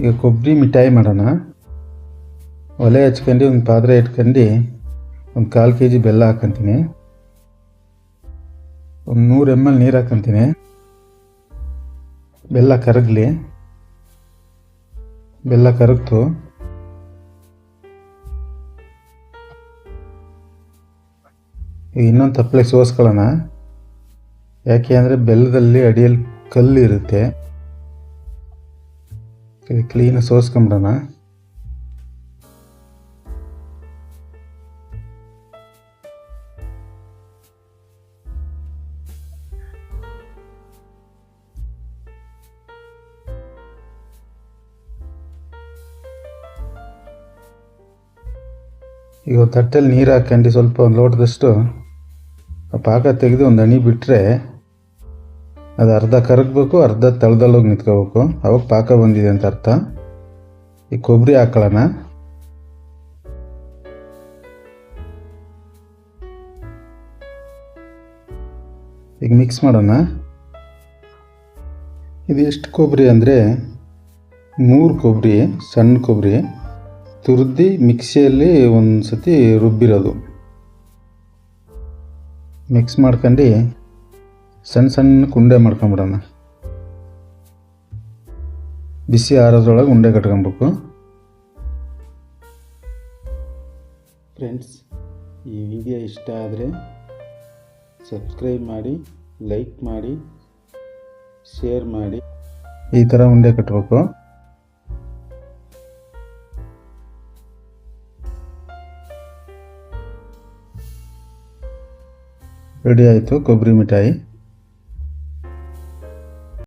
ಈಗ ಕೊಬ್ಬರಿ ಮಿಠಾಯಿ ಮಾಡೋಣ. ಒಲೆ ಹಚ್ಕೊಂಡು, ಒಂದು ಪಾತ್ರೆ ಇಟ್ಕೊಂಡು, ಒಂದು ಕಾಲು ಕೆ ಜಿ ಬೆಲ್ಲ ಹಾಕ್ಕಂತೀನಿ ಒಂದು ನೂರು ಎಂ ಎಲ್ ನೀರು ಹಾಕ್ಕಂತೀನಿ ಬೆಲ್ಲ ಕರಗಲಿ. ಬೆಲ್ಲ ಕರಗ್ತು. ಈಗ ಇನ್ನೊಂದು ತಪ್ಪಲೆ ಸೋಸ್ಕೊಳ್ಳೋಣ. ಯಾಕೆ ಅಂದರೆ ಬೆಲ್ಲದಲ್ಲಿ ಅಡಿಯಲ್ಲಿ ಕಲ್ಲು ಇರುತ್ತೆ. ಕ್ಲೀನಾಗಿ ಸೋಸ್ಕೊಂಬಿಡೋಣ ಈಗ ಒಂದು ತಟ್ಟೆಲಿ ನೀರು ಹಾಕೊಂಡು ಸ್ವಲ್ಪ ಒಂದು ಲೋಟದಷ್ಟು ಆ ಪಾಕ ತೆಗೆದು ಒಂದು ಹನಿ ಬಿಟ್ಟರೆ ಅದು ಅರ್ಧ ಕರಗಬೇಕು, ಅರ್ಧ ತಳದಲ್ಲೋಗಿ ನಿಂತ್ಕೋಬೇಕು. ಅವಾಗ ಪಾಕ ಬಂದಿದೆ ಅಂತ ಅರ್ಥ. ಈ ಕೊಬ್ಬರಿ ಹಾಕೊಳ್ಳೋಣ. ಈಗ ಮಿಕ್ಸ್ ಮಾಡೋಣ. ಇದು ಎಷ್ಟು ಕೊಬ್ಬರಿ ಅಂದರೆ, ಮೂರು ಕೊಬ್ಬರಿ, ಸಣ್ಣ ಕೊಬ್ಬರಿ, ತುರ್ದಿ ಮಿಕ್ಸಿಯಲ್ಲಿ ಒಂದು ಸತಿ ರುಬ್ಬಿರೋದು. ಮಿಕ್ಸ್ ಮಾಡ್ಕೊಂಡು ಸಣ್ಣ ಸಣ್ಣ ಕುಂಡೆ ಮಾಡ್ಕೊಂಬಿಡೋಣ. ಬಿಸಿ ಆರೋದ್ರೊಳಗೆ ಉಂಡೆ ಕಟ್ಕೊಬೇಕು ಫ್ರೆಂಡ್ಸ್ ಈ ವಿಡಿಯೋ ಇಷ್ಟ ಆದರೆ ಸಬ್ಸ್ಕ್ರೈಬ್ ಮಾಡಿ ಲೈಕ್ ಮಾಡಿ ಶೇರ್ ಮಾಡಿ. ಈ ಥರ ಉಂಡೆ ಕಟ್ಟಬೇಕು ರೆಡಿ ಆಯಿತು ಕೊಬ್ಬರಿ ಮಿಠಾಯಿ.